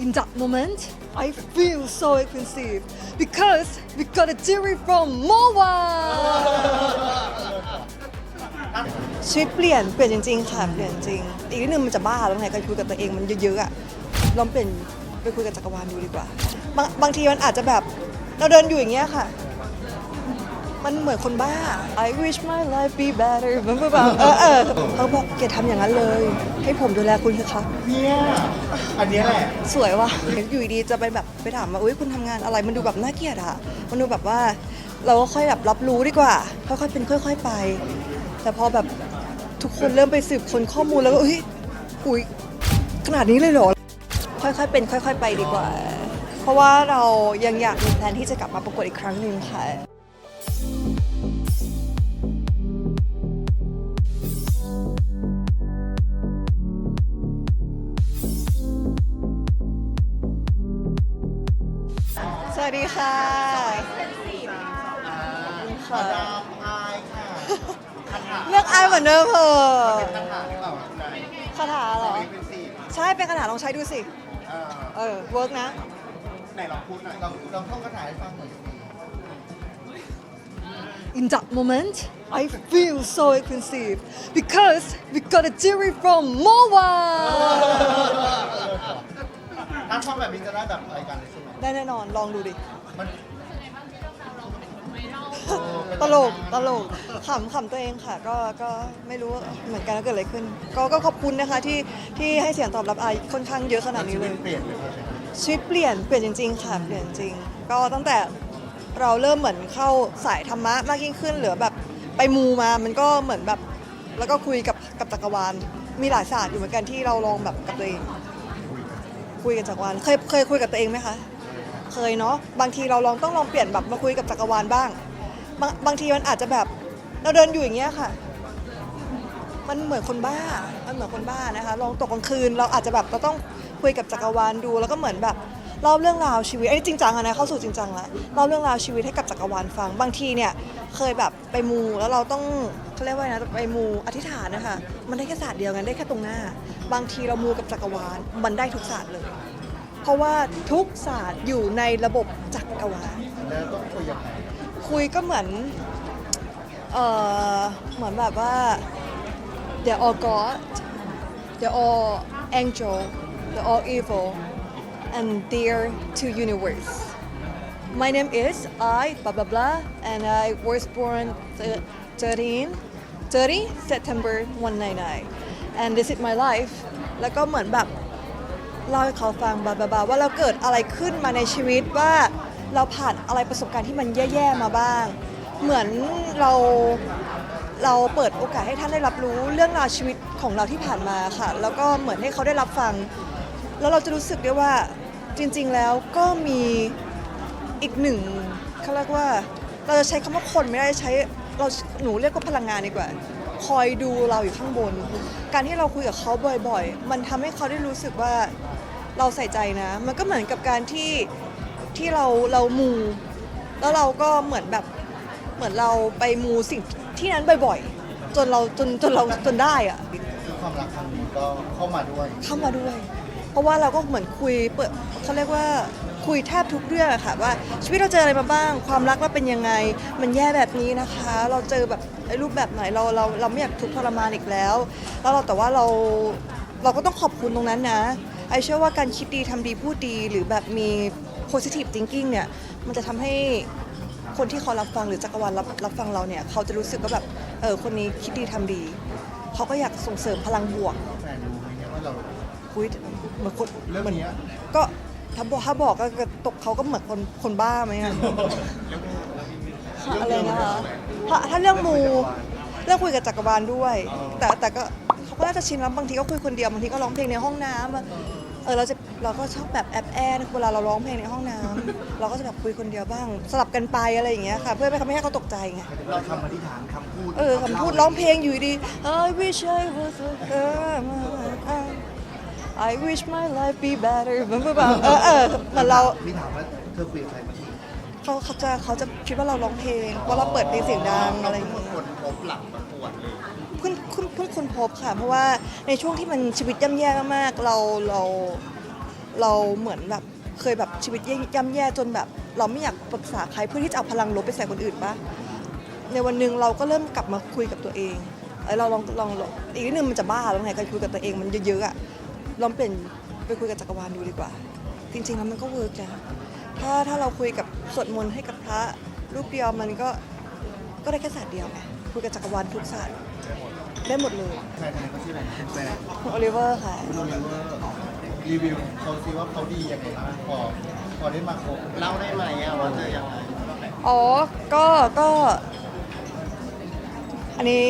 In that moment, I feel so expensive because we got a jewelry from Moa. ชีวิตเปลี่ยนเปลี่ยนจริงๆค่ะเปลี่ยนจริง อีกนิดนึงมันจะบ้าแล้วไงการคุยกับตัวเองมันเยอะๆอะลองเปลี่ยนไปคุยกับจักรวาลดูดีกว่า บางบางทีมันอาจจะแบบเราเดินอยู่อย่างเงี้ยค่ะ มันเหมือนคนบ้า I wish my life be better มันแบบเออเออเขาบอกอย่าทำอย่างนั้นเลย ให้ผมดูแลคุณเถอะครับ เนี่ยอันเนี้ยแหละ สวยว่ะอยู่ดีๆจะไปแบบไปถามว่าอุ้ยคุณทำงานอะไร มันดูแบบน่าเกลียดอะมันดูแบบว่า เราก็ค่อยแบบรับรู้ดีกว่า ค่อยๆเป็นค่อย ๆไป แต่พอแบบทุกคนเริ่มไปสืบค้นข้อมูลแล้วก็อุ้ยอุ้ยขนาดนี้เลยเหรอ ค่อยๆเป็นค่อย ๆ ไปดีกว่า เพราะว่าเรายังอยากมีแพลนที่จะกลับมาประกวดอีกครั้งหนึ่งค่ะ วัสดีค่ะค่ะดามอายค่ะคาถาเลือกอายเหมือนเดิมเถอะคาถาหรือเปล่าคุณนายคาถาเหรอ เป็นสี่ใช่เป็นคาถาลองใช้ดูสิ เอ่อเออเวิร์กนะ ไหนลองพูดหน่อยลองลองท่องคาถาให้ฟังหน่อยสิ In that moment, I feel so expensive because we got a delivery from Moa. ถ้าท่องแบบนี้จะได้แบบรายการเลยใช่ ไหมได้แน่นอนลองดูดิ มันตลกตลกขำขำตัวเองค่ะ ก็ก็ไม่รู้เหมือนกันว่าเกิดอะไรขึ้น ก็ก็ขอบคุณนะคะที่ที่ให้เสียงตอบรับอายค่อนข้างเยอะขนาดนี้เลย เปลี่ยนเลยใช่ไหมชีวิตเปลี่ยนเปลี่ยนจริงๆ ค่ะเปลี่ยนจริง ก็ตั้งแต่เราเริ่มเหมือนเข้าสายธรรมะมากยิ่งขึ้นหรือแบบไปมูมามันก็เหมือนแบบ แล้วก็คุยกับกับจักรวาล มีหลายศาสตร์อยู่เหมือนกันที่เราลองแบบกับตัวเองคุยกับจักรวาลเคยเคยคุยกับตัวเองไหมคะ เคยเนาะบางทีเราลองต้องลองเปลี่ยนแบบมาคุยกับจักรวาลบ้าง บางบางทีมันอาจจะแบบเราเดินอยู่อย่างเงี้ยค่ะ มันเหมือนคนบ้ามันเหมือนคนบ้านะคะลองตกกลางคืนเราอาจจะแบบเราต้องคุยกับจักรวาลดู แล้วก็เหมือนแบบเล่าเรื่องราวชีวิตไอ้จริงจังอะนะเข้าสู่จริงจังละเล่าเรื่องราวชีวิตให้กับจักรวาลฟัง บางทีเนี่ยเคยแบบไปมูแล้วเราต้องเขาเรียกว่านะไปมูอธิษฐานนะคะมันได้แค่ศาสตร์เดียวกันได้แค่ตรงหน้า บางทีเรามูกับจักรวาลมันได้ทุกศาสตร์เลย เพราะว่าทุกศาสตร์อยู่ในระบบจักรวาลแล้วต้องคุยยังไงคุยก็เหมือนเออเหมือนแบบว่า they're all God they're all angel they're all evil and they're two universe my name is I blah blah blah and I was born th- 13 30 September 199 and this is my life แล้วก็เหมือนแบบ เล่าให้เขาฟังบาบาบาว่าเราเกิดอะไรขึ้นมาในชีวิตว่าเราผ่านอะไรประสบการณ์ที่มันแย่ๆมาบ้าง เหมือนเราเราเปิดโอกาสให้ท่านได้รับรู้เรื่องราวชีวิตของเราที่ผ่านมาค่ะ แล้วก็เหมือนให้เขาได้รับฟัง แล้วเราจะรู้สึกได้ว่าจริง ๆแล้วก็มีอีกหนึ่งเขาเรียกว่า เราจะใช้คำว่าคนไม่ได้ใช้เราหนูเรียกว่าพลังงานดีกว่า คอยดูเราอยู่ข้างบน การที่เราคุยกับเขาบ่อยๆ มันทำให้เขาได้รู้สึกว่าเราใส่ใจนะ มันก็เหมือนกับการที่ที่เราเรามูแล้วเราก็เหมือนแบบเหมือนเราไปมูสิ่งที่นั้นบ่อยๆ จนเราจนจนเราจนได้อะคือความรักครั้งนี้ก็เข้ามาด้วย เข้ามาด้วย เพราะว่าเราก็เหมือนคุยเปิดเขาเรียกว่า คุยแทบทุกเรื่องอะค่ะว่าชีวิตเราเจออะไรมาบ้าง ความรักเราเป็นยังไง มันแย่แบบนี้นะคะ เราเจอแบบไอ้รูปแบบไหนเราเราเราไม่อยากทุกข์ทรมานอีกแล้ว แล้วเราแต่ว่าเราเราก็ต้องขอบคุณตรงนั้นนะไอเชื่อว่าการคิดดีทำดีพูดดีหรือแบบมี positive thinking เนี่ยมันจะทำให้คนที่เขารับฟังหรือจักรวาลรับรับฟังเราเนี่ยเขาจะรู้สึกว่าแบบเออคนนี้คิดดีทำดี เขาก็อยากส่งเสริมพลังบวกแฟนรู้ไหมเนี่ยว่าเราคุยเหมือนคนเรื่องหมืนเนี้ย ก็ ถ้าบอกถ้าบอกก็ก็ตกเขาก็เหมือนคนคนบ้าไหมอะอะไรนะคะถ้าถ้าเรื่องมูเรื่องคุยกับจักรวาลด้วย แต่แต่ก็เขาก็น่าจะชินแล้วบางทีก็คุยคนเดียวบางทีก็ร้องเพลงในห้องน้ำอะเออเราจะเราก็ชอบแบบแอบแอบเวลาเราร้องเพลงในห้องน้ำเราก็จะแบบคุยคนเดียวบ้าง สลับกันไปอะไรอย่างเงี้ยค่ะ เพื่อไม่ทำให้เขาตกใจไง เราคำอธิษฐานคำพูดเออคำพูดร้องเพลงอยู่ดี I wish I was a girl I wish my life be better มันแบบเออเออเหมือนเรา มีถามว่าเธอคุยกับใครเมื่อกี้เขาเขาจะเขาจะคิดว่าเราร้องเพลงว่าเราเปิดเพลงเสียงดังอะไรอย่างเงี้ยคนพบหลังประกวดเลยเพิ่งเพิ่งเพิ่งคนพบค่ะ เพราะว่าในช่วงที่มันชีวิตย่ำแย่มากๆเราเราเราเหมือนแบบเคยแบบชีวิตย่ำแย่จนแบบ เราไม่อยากปรึกษาใครเพื่อที่จะเอาพลังลบไปใส่คนอื่นปะในวันหนึ่งเราก็เริ่มกลับมาคุยกับตัวเองเอ้ยเราลองลองลองอีกนิดนึงมันจะบ้าแล้วไงการคุยกับตัวเองมันเยอะๆอะ ลองเปลี่ยนไปคุยกับจักรวาลดูดีกว่า จริงๆแล้วมันก็เวิร์กนะถ้าถ้าเราคุยกับสวดมนต์ให้กับพระรูปเดียวมันก็ก็ได้แค่ศาสตร์เดียวไงคุยกับจักรวาลทุกศาสตร์ได้หมดเลยแฟนคนนี้เขาชื่ออะไรนะคุณแฟนคุณโอลิเวอร์ค่ะ คุณโอลิเวอร์รีวิวเขาซิว่าเขาดียังไงบ้างพอพอได้มาคบเล่าได้ไหมอะว่าจะยังไงอ๋อ ก็ ก็ อันนี้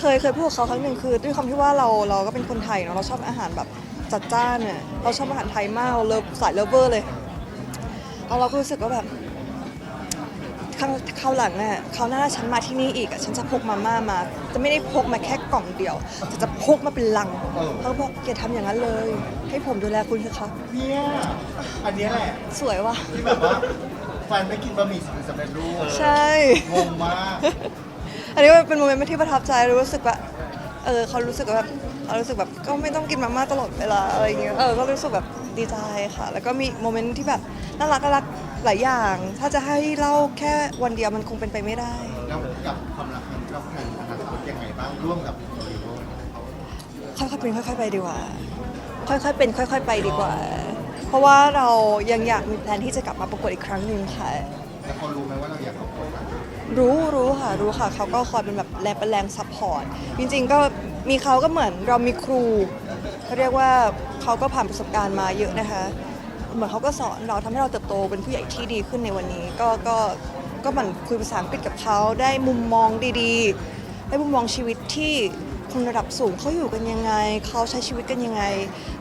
เคยเคยพูดกับเขาครั้งหนึ่งคือด้วยความที่ว่าเราเราก็เป็นคนไทยเนาะเราชอบอาหารแบบจัดจ้านเนี่ยเราชอบอาหารไทยมากเราเลิฟสายเลิฟเวอร์เลยแล้วเราก็รู้สึกว่าแบบครั้งคราวหลังเนี่ยคราวหน้าฉันมาที่นี่อีกอะฉันจะพกมาม่ามา จะไม่ได้พกมาแค่กล่องเดียวแต่จะพกมาเป็นลังเขาบอกอย่าทำอย่างนั้นเลย ให้ผมดูแลคุณเถอะครับเนี่ยอันเนี้ยแหละ สวยว่ะที่แบบว่าแฟนไม่กินบะหมี่สำเร็จรูปใช่ งงมาก อันนี้เป็นโมเมนต์ที่ประทับใจรู้สึกว่าเออเขารู้สึกว่าแบบเขารู้สึกแบบก็ไม่ต้องกินมาม่าตลอดเวลาอะไรอย่างเงี้ยเออก็รู้สึกแบบดีใจค่ะ แล้วก็มีโมเมนต์ที่แบบน่ารักน่ารักหลายอย่าง ถ้าจะให้เล่าแค่วันเดียวมันคงเป็นไปไม่ได้ แล้วกับความรักครั้งกับแฟนอนาคตยังไงบ้างร่วมกับโอลิเวอร์ค่อยๆเป็นค่อยๆไปดีกว่า ค่อยๆเป็นค่อย ๆ ไปดีกว่า เพราะว่าเรายังอยากมีแพลนที่จะกลับมาประกวดอีกครั้งหนึ่งค่ะ แล้วเขารู้ไหมว่าเราอยากประกวดอะรู้รู้ค่ะรู้ค่ะเขาก็คอยเป็นแบบแรงเป็นแรงซัพพอร์ตจริงๆก็มีเขาก็เหมือนเรามีครูเขาเรียกว่าเขาก็ผ่านประสบการณ์มาเยอะนะคะ เหมือนเขาก็สอนเราทำให้เราเติบโตเป็นผู้ใหญ่ที่ดีขึ้นในวันนี้ ก็ก็ก็มันคุยภาษาอังกฤษกับเขาได้มุมมองดีๆ ได้มุมมองชีวิตที่ คนระดับสูงเขาอยู่กันยังไง เขาใช้ชีวิตกันยังไง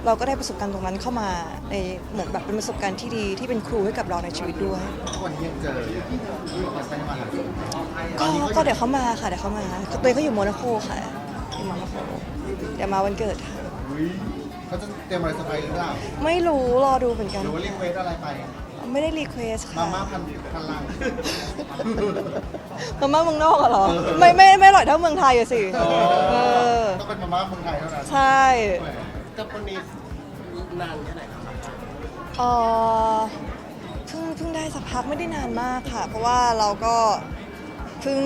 เราก็ได้ประสบการณ์ตรงนั้นเข้ามาในเหมือนแบบเป็นประสบการณ์ที่ดีที่เป็นครูให้กับเราในชีวิตด้วยทุกวันนี้ยังเจออยู่มันเป็นมาหาสู่ก็ก็เดี๋ยวเขามาค่ะเดี๋ยวเขามาตัวเองก็อยู่โมนาโคค่ะอยู่โมนาโคเดี๋ยวมาวันเกิดค่ะ อุ๊ยเขาจะเตรียมอะไรเซอร์ไพรส์หรือเปล่าไม่รู้รอดูเหมือนกันหรือว่ารีเควสอะไรไป ไม่ได้รีเควสมาค่ะม่าพันพันลัง มาม่าเมืองนอกอะเหรอ ไม่ไม่ไม่อร่อยเท่าเมืองไทยอะสิเออต้องเป็นมาม่าเมืองไทยเท่านั้นใช่กับคนนี้นานแค่ไหนครับเออเพิ่งเพิ่งได้สักพักไม่ได้นานมากค่ะ เพราะว่าเราก็เพิ่ง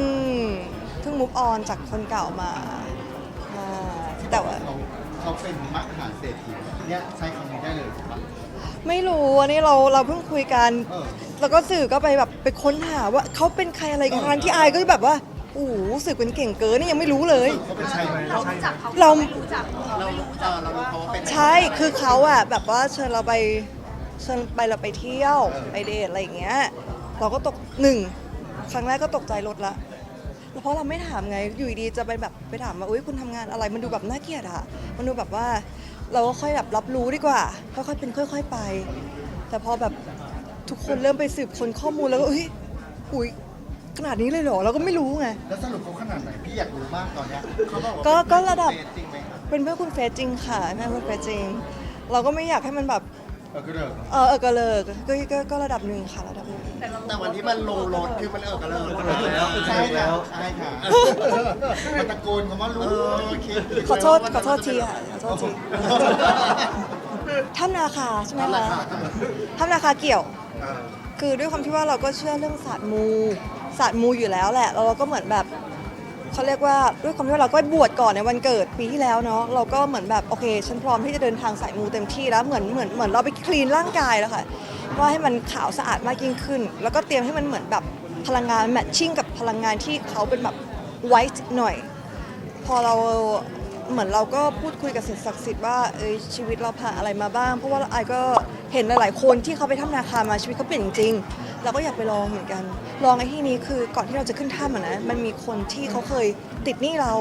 เพิ่งมุฟออนจากคนเก่ามาอ่าแต่ว่า เขาเขาเป็นมหาเศรษฐีเนี่ยใช้คำนี้ได้เลยถูกปะ ไม่รู้อันนี้เราเราเพิ่งคุยกัน เออ แล้วก็สื่อก็ไปแบบไปค้นหาว่าเขาเป็นใครอะไรกันเออทั้งที่อายก็แบบว่าโอ้โหสื่อเป็นเก่งเกินนี่ยังไม่รู้เลย เขาเป็นใช่ไหมเรารู้จักเขาเรา ไม่รู้จักเราไม่รู้จักเรารู้เขาว่าเป็นใช่คือเขาอะแบบว่าเชิญเราไปเชิญไปเราไปเที่ยวไปเดทอะไรอย่างเงี้ย เราก็ตกหนึ่งครั้งแรกก็ตกใจรถละแล้วเพราะเราไม่ถามไงอยู่ดีๆจะไปแบบไปถามว่าอุ้ยคุณทำงานอะไรมันดูแบบน่าเกลียดอะมันดูแบบว่า เราก็ค่อยแบบรับรู้ดีกว่าค่อยๆเป็นค่อย ๆไป แต่พอแบบทุกคนเริ่มไปสืบค้นข้อมูลแล้วก็เฮ้ยอุ้ยขนาดนี้เลยเหรอเราก็ไม่รู้ไง แล้วสรุปเขาขนาดไหนพี่อยากรู้มากตอนเนี้ยเขาบอกว่าก็ก็ระดับเฟซจริงไหมครับเป็นเพื่อนคุณเฟซจริงค่ะแม่คุณเฟซจริง เราก็ไม่อยากให้มันแบบ เออก็เลิก เออเออก็เลิกก็ก็ก็ระดับหนึ่งค่ะระดับหนึ่ง แต่วันที่มันลงรถคือมันเออก็เลิกแล้วใช่แล้วใช่ค่ะมันตะโกนคำว่ารู้คิดขอโทษขอโทษทีค่ะขอโทษทีถ้ำนาคาใช่ไหมคะถ้ำนาคาเกี่ยว คือด้วยความที่ว่าเราก็เชื่อเรื่องศาสตร์มูศาสตร์มูอยู่แล้วแหละแล้วเราก็เหมือนแบบ เขาเรียกว่าด้วยความที่ว่าเราก็บวชก่อนในวันเกิดปีที่แล้วเนาะเราก็เหมือนแบบโอเคฉันพร้อมที่จะเดินทางสายมูเต็มที่แล้วเหมือนเหมือนเหมือนเราไปคลีนร่างกายแล้วค่ะว่าให้มันขาวสะอาดมากยิ่งขึ้น แล้วก็เตรียมให้มันเหมือนแบบพลังงานแมทชิ่งกับพลังงานที่เขาเป็นแบบไวท์หน่อย พอเรา เหมือนเราก็พูดคุยกับสิ่งศักดิ์สิทธิ์ว่าเอยชีวิตเราผ่านอะไรมาบ้าง เพราะว่าไอก็เห็นหลาย ๆ คนที่เขาไปถ้ำนาคามาชีวิตเขาเปลี่ยนจริงๆเราก็อยากไปลองเหมือนกัน ลองในที่นี้คือก่อนที่เราจะขึ้นถ้ำอะนะมันมีคนที่เขาเคยติดหนี้เรา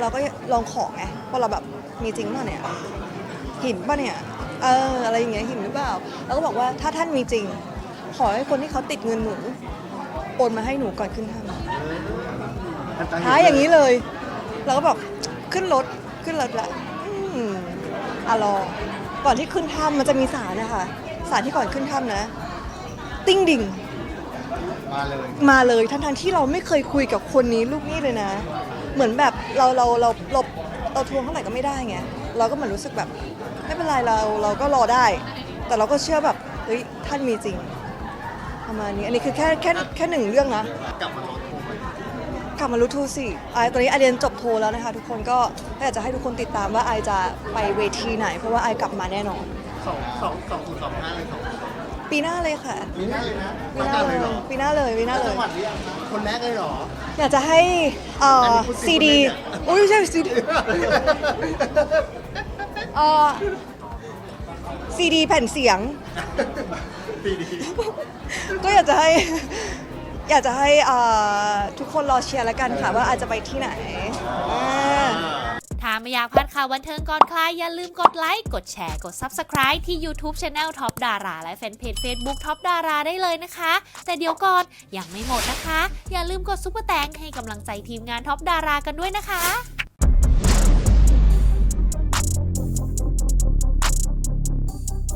เราก็ลองของไงว่าเราแบบมีจริงป่ะเนี่ยหินป่ะเนี่ยเอออะไรอย่างเงี้ยหินหรือเปล่าเราก็บอกว่าถ้าท่านมีจริง ขอให้คนที่เขาติดเงินหนูโอนมาให้หนูก่อนขึ้นถ้ำท้ายอย่างนี้เลย เราก็บอก ขึ้นรถขึ้นรถละอืมอะรอ ก่อนที่ขึ้นถ้ำมันจะมีสารนะคะสารที่ก่อนขึ้นถ้ำนะ ติ้งดิ่ง มาเลย มาเลยทั้งทที่เราไม่เคยคุยกับคนนี้ลูกนี่เลยนะ เหมือนแบบเราเราเราเราเราทวงเท่าไหร่ก็ไม่ได้ไงเราก็เหมือนรู้สึกแบบไม่เป็นไรเราเราก็รอได้ แต่เราก็เชื่อแบบเฮ้ยท่านมีจริง ประมาณนี้อันนี้คือแค่แค่แค่หนึ่งเรื่องนะ กลับมาลองโทรใหม่ กลับมารู้ทูสิไอตอนนี้ไอเรียนจบโทแล้วนะคะ ทุกคนก็อยากจะให้ทุกคนติดตามว่าไอจะไปเวทีไหน เพราะว่าไอกลับมาแน่นอน สองสองสองคูณสองห้าเลยสองปีหน้าเลยค่ะ มีหน้าเลยนะปีหน้าเลยหรอปีหน้าเลยปีหน้าเลจัย งหวัดหรือยังคะคนแรกเลยเหรอ อยากจะให้เอ่ออันนี้พูดจริซีงดีพูดเล่นเนี่ยอุ้ยไม่ใช่ซีดีเอ่อซีดีแผ่นเสียง ปีดีก็อยากจะให้ อยากจะให้เอ่อทุกคนรอเชียร์แล้วกันค่ะว่าอาจจะไปที่ไหนอ่า ถ้าไม่อยากพลาดข่าววันเทิงก่อนใครอย่าลืมกดไลค์ กดแชร์ กด Subscribe ที่ YouTube Channel Top Dara และแฟนเพจ Facebook Top Dara ได้เลยนะคะ แต่เดี๋ยวก่อนยังไม่หมดนะคะ อย่าลืมกดซุปเปอร์แตงให้กำลังใจทีมงาน Top Dara กันด้วยนะคะ